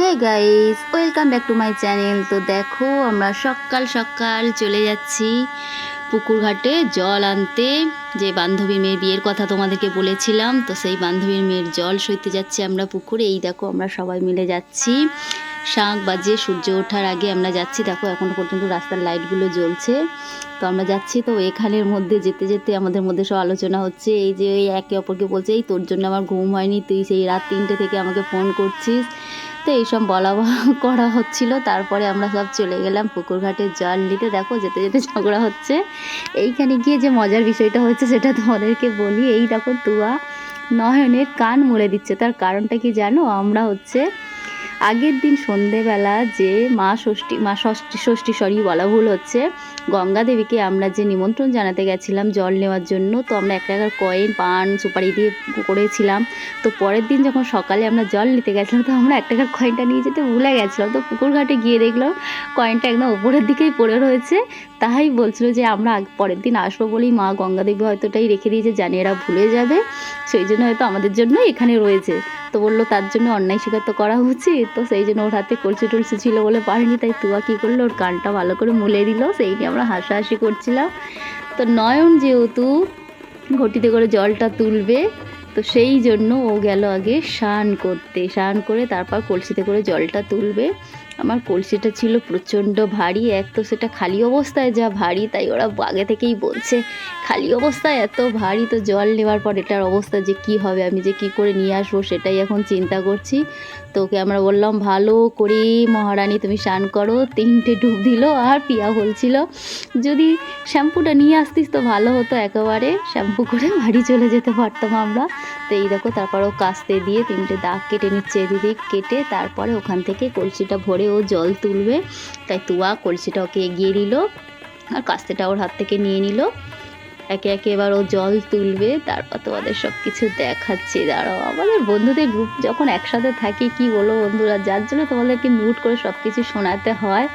Hey guys welcome back to my channel তো দেখো, আমরা সকাল সকাল চলে যাচ্ছি পুকুর ঘাটে জল আনতে। যে বান্ধবীর মেয়ের বিয়ের কথা তোমাদেরকে বলেছিলাম, তো সেই বান্ধবীর মেয়ের জল সইতে যাচ্ছি আমরা পুকুরে। এই দেখো, আমরা সবাই মিলে যাচ্ছি। শাঁখ বাজে, সূর্য ওঠার আগে আমরা যাচ্ছি। দেখো, এখনও পর্যন্ত রাস্তার লাইটগুলো জ্বলছে। তো আমরা যাচ্ছি, তো এখানের মধ্যে যেতে যেতে আমাদের মধ্যে সব আলোচনা হচ্ছে। এই যে একে অপরকে বলছে, এই তোর জন্য আমার ঘুম হয়নি, তুই সেই রাত তিনটে থেকে আমাকে ফোন করছিস। তো এইসব বলা করা হচ্ছিল। তারপরে আমরা সব চলে গেলাম পুকুর ঘাটে জল নিতে। দেখো, যেতে যেতে ঝগড়া হচ্ছে। এইখানে গিয়ে যে মজার বিষয়টা হচ্ছে, সেটা তোমাদেরকে বলি। এই দেখো তুয়া নয়নের কান মুড়ে দিচ্ছে। তার কারণটা কি জানো? আমরা হচ্ছে আগের দিন সন্ধেবেলা যে মা ষষ্ঠী মা ষষ্ঠী ষষ্ঠী, সরি, বলা ভুল হচ্ছে গঙ্গা দেবীকে আমরা যে নিমন্ত্রণ জানাতে গেছিলাম জল নেওয়ার জন্য, তো আমরা এক টাকার কয়েন, পান, সুপারি দিয়ে করেছিলাম। তো পরের দিন যখন সকালে আমরা জল নিতে গেছিলাম, তো আমরা এক টাকার কয়েনটা নিয়ে যেতে ভুলে গেছিলাম। তো পুকুর ঘাটে গিয়ে দেখলাম কয়েনটা একদম উপরের দিকেই পড়ে রয়েছে। তাই বলছিল যে আমরা পরের দিন আসব বলেই মা গঙ্গা দেবী হয়তো রেখে দিয়েছে, জানি এরা ভুলে যাবে। সেই জন্য হয়তো আমাদের জন্য এখানে রয়েছে। তো বলল তার জন্য অন্যায় স্বীকার তো করা উচিত। তো সেই জন্য ওর হাতে কলসি টলসি ছিল বলে পারেনি, তাই তুয়া কী করল? ওর কানটা ভালো করে মুলে দিল, সেই নিয়ে আমরা হাসাহাসি করছিলাম। তো নয়ন যেহেতু ঘটিতে করে জলটা তুলবে, তো সেই জন্য ও গেল আগে স্নান করতে। স্নান করে তারপর কলসিতে করে জলটা তুলবে। আমার কলসিটা ছিল প্রচণ্ড ভারী, এক তো সেটা খালি অবস্থায়, যা ভারী, তাই ওরা আগে থেকেই বলছে, খালি অবস্থায় এত ভারী, তো জল নেওয়ার পর এটার অবস্থা যে কি হবে, আমি যে কি করে নিয়ে আসব সেটাই এখন চিন্তা করছি। তো ওকে আমরা বললাম, ভালো করে মহারানী, তুমি স্নান করো। তিনটে ডুব দিল, আর পিয়া বলছিল যদি শ্যাম্পুটা নিয়ে আসতিস তো ভালো হতো একেবারে, শ্যাম্পু করে বাড়ি চলে যেতে পারতাম আমরা। তো এই দেখো, তারপর ও কাস্তে দিয়ে তিনটে দাগ কেটে নিচ্ছে, এদিকে কেটে তারপরে ওখান থেকে কলসিটা ভরে ও জল তুলবে। তাই তুয়া কলসিটা ওকে এগিয়ে দিল আর কাস্তেটা ওর হাত থেকে নিয়ে নিল। একে একে এবার ও জল তুলবে, তারপর তোমাদের সব কিছু দেখাচ্ছি। দাঁড়াও, আমাদের বন্ধুদের গ্রুপ যখন একসাথে থাকি, কি বলো বন্ধুরা? যার জন্য তোমাদেরকে মিউট করে সব কিছু শোনাতে হয়।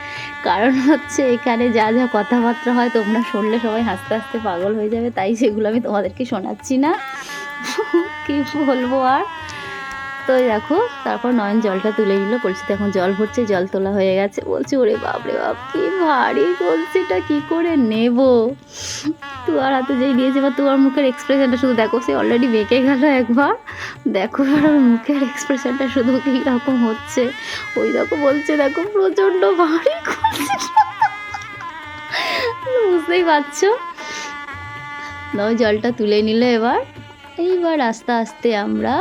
কারণ হচ্ছে এখানে যা যা কথাবার্তা হয়, তোমরা শুনলে সবাই হাসতে হাসতে পাগল হয়ে যাবে, তাই সেগুলো আমি তোমাদেরকে শোনাচ্ছি না। কি বলব আর? তো দেখো তারপর নয়ন জলটা তুলে নিল। কলসিতে এখন জল ভরছে, জল তোলা হয়ে গেছে। বলছি, ওরে বাপরে বাপ, কি ভারী কলসিটা কি করে নেব? তুয়ার হাতে যেই দিয়েছে বা তুয়ার মুখের এক্সপ্রেশনটা শুধু দেখো, সে অলরেডি বেঁকে গেল একবার। দেখো আর মুখের এক্সপ্রেশনটা শুধু কী রকম হচ্ছে। ওই দেখো, বলছে, দেখো, প্রচণ্ড ভারী কলসিটা বুঝতেই পারছ? নয়, জলটা তুলে নিল এবার। এইবার আস্তে আস্তে আমরা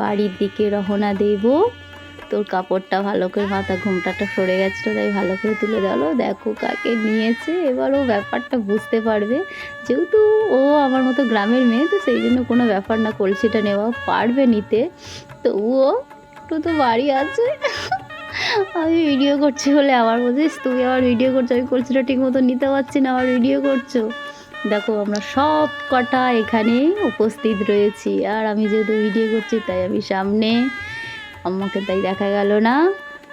বাড়ির দিকে রওনা দেব। তোর কাপড়টা ভালো করে, মাথা ঘুমটাটা সরে গেছিল, তাই ভালো করে তুলে দিলো দেখো কাকে নিয়েছে, এবার ও ব্যাপারটা বুঝতে পারবে। যেহেতু ও আমার মতো গ্রামের মেয়ে, তো সেই জন্য কোনো ব্যাপার না, কলসিটা নেওয়া পারবে নিতে। তো ও, একটু তো বাড়ি আছে। আমি ভিডিও করছি বলে আবার বলছিস তুমি আবার ভিডিও করছ, আমি কলসিটা ঠিক মতো নিতে পারছি না, আবার ভিডিও করছ। দেখো, আমরা সব কটা এখানে উপস্থিত রয়েছি। আর আমি যেহেতু ভিডিও করছি, তাই আমি সামনে আমাকে তাই দেখা গেল না।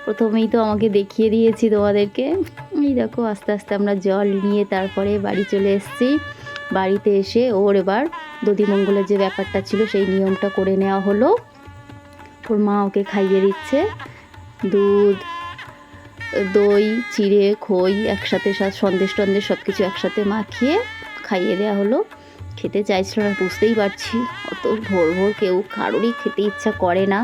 প্রথমেই তো আমাকে দেখিয়ে দিয়েছি তোমাদেরকে। এই দেখো, আস্তে আস্তে আমরা জল নিয়ে তারপরে বাড়ি চলে এসেছি। বাড়িতে এসে ওর এবার দধিমঙ্গলের যে ব্যাপারটা ছিল, সেই নিয়মটা করে নেওয়া হলো। ওর মা ওকে খাইয়ে দিচ্ছে। দুধ, দই, চিড়ে, খই একসাথে সন্দেশ টন্দেশ সব কিছু একসাথে মাখিয়ে খাইয়ে দেওয়া হলো। খেতে চাইছিল না, বুঝতেই পারছি। অত ভোর ভোর কেউ কারোরই খেতে ইচ্ছা করে না।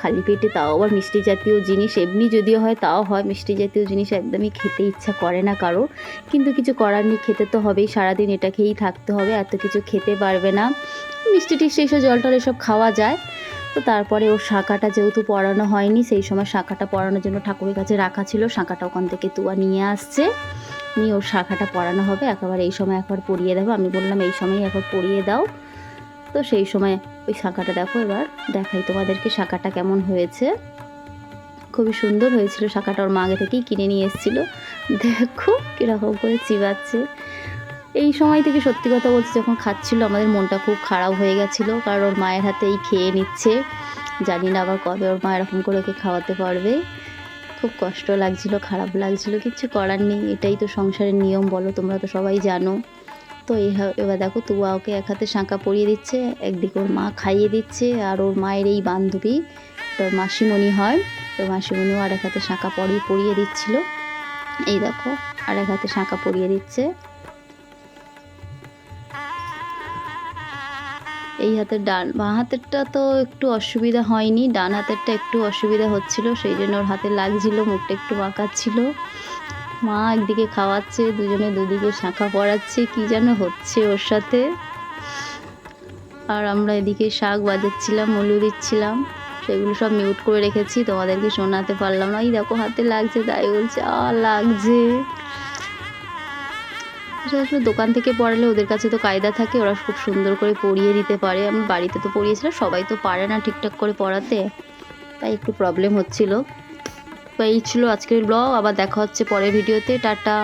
খালি পেটে তাও আবার মিষ্টি জাতীয় জিনিস। এমনি যদিও হয়, তাও হয়। মিষ্টি জাতীয় জিনিস একদমই খেতে ইচ্ছা করে না কারও। কিন্তু কিছু করার নেই, খেতে তো হবেই। সারাদিন এটা খেয়েই থাকতে হবে, এত কিছু খেতে পারবে না। মিষ্টি টিষ্টি এসব, জল টল এসব খাওয়া যায়। তো তারপরে ওর শাঁখাটা যেহেতু পড়ানো হয়নি, সেই সময় শাঁখাটা পড়ানোর জন্য ঠাকুরের কাছে রাখা ছিল। শাঁখাটা ওখান থেকে তুয়া নিয়ে আসছে। নিয়ে ওর শাখাটা পরানো হবে। একেবারে এই সময় একবার পরিয়ে দেবো আমি বললাম, এই সময় একবার পরিয়ে দাও। তো সেই সময় ওই শাখাটা দেখো, এবার দেখাই তোমাদেরকে শাখাটা কেমন হয়েছে। খুবই সুন্দর হয়েছিল শাখাটা। ওর মা আগে থেকেই কিনে নিয়ে এসেছিল। দেখো কীরকম করে চিবাচ্ছে। এই সময় থেকে সত্যি কথা বলছি যখন খাচ্ছিল, আমাদের মনটা খুব খারাপ হয়ে গেছিল। কারণ ওর মায়ের হাতেই খেয়ে নিচ্ছে। জানি না আবার কবে ওর মা এরকম করে ওকে খাওয়াতে পারবে। খুব কষ্ট লাগছিল, খারাপ লাগছিল, কিচ্ছু করার নেই, এটাই তো সংসারের নিয়ম বলো, তোমরা তো সবাই জানো। তো এই এবার দেখো, তুয়া ওকে এক হাতে শাঁকা পরিয়ে দিচ্ছে, একদিকে ওর মা খাইয়ে দিচ্ছে, আর ওর মায়ের এই বান্ধবী তোর মাসিমণি হয়, তো মাসিমণিও আর এক হাতে শাঁকা পরিয়ে পরিয়ে দিচ্ছিল। এই দেখো আর এক হাতে শাঁখা পরিয়ে দিচ্ছে। এই হাতের ডান, বাঁ হাতেরটা তো একটু অসুবিধা হয়নি, ডান হাতেরটা একটু অসুবিধা হচ্ছিল, সেই জন্য ওর হাতে লাগছিল, মুখটা একটু বাঁকাচ্ছিল মা একদিকে খাওয়াচ্ছে, দুজনে দুদিকে শাঁখা পড়াচ্ছে, কি যেন হচ্ছে ওর সাথে। আর আমরা এদিকে শাক বাজাচ্ছিলাম, মলু দিচ্ছিলাম, সেগুলো সব মিউট করে রেখেছি, তোমাদেরকে শোনাতে পারলাম না। এই দেখো হাতে লাগছে, তাই বলছে আ লাগছে। আসলে দোকান থেকে পড়ালে ওদের কাছে তো কায়দা থাকে, ওরা খুব সুন্দর করে পড়িয়ে দিতে পারে। আমি বাড়িতে তো পড়িয়েছিলাম, সবাই তো পারে না ঠিকঠাক করে পড়াতে। তাই একটু প্রবলেম হচ্ছিল। তো এই ছিল আজকের ব্লগ আবার দেখা হচ্ছে পরের ভিডিওতে টাটা।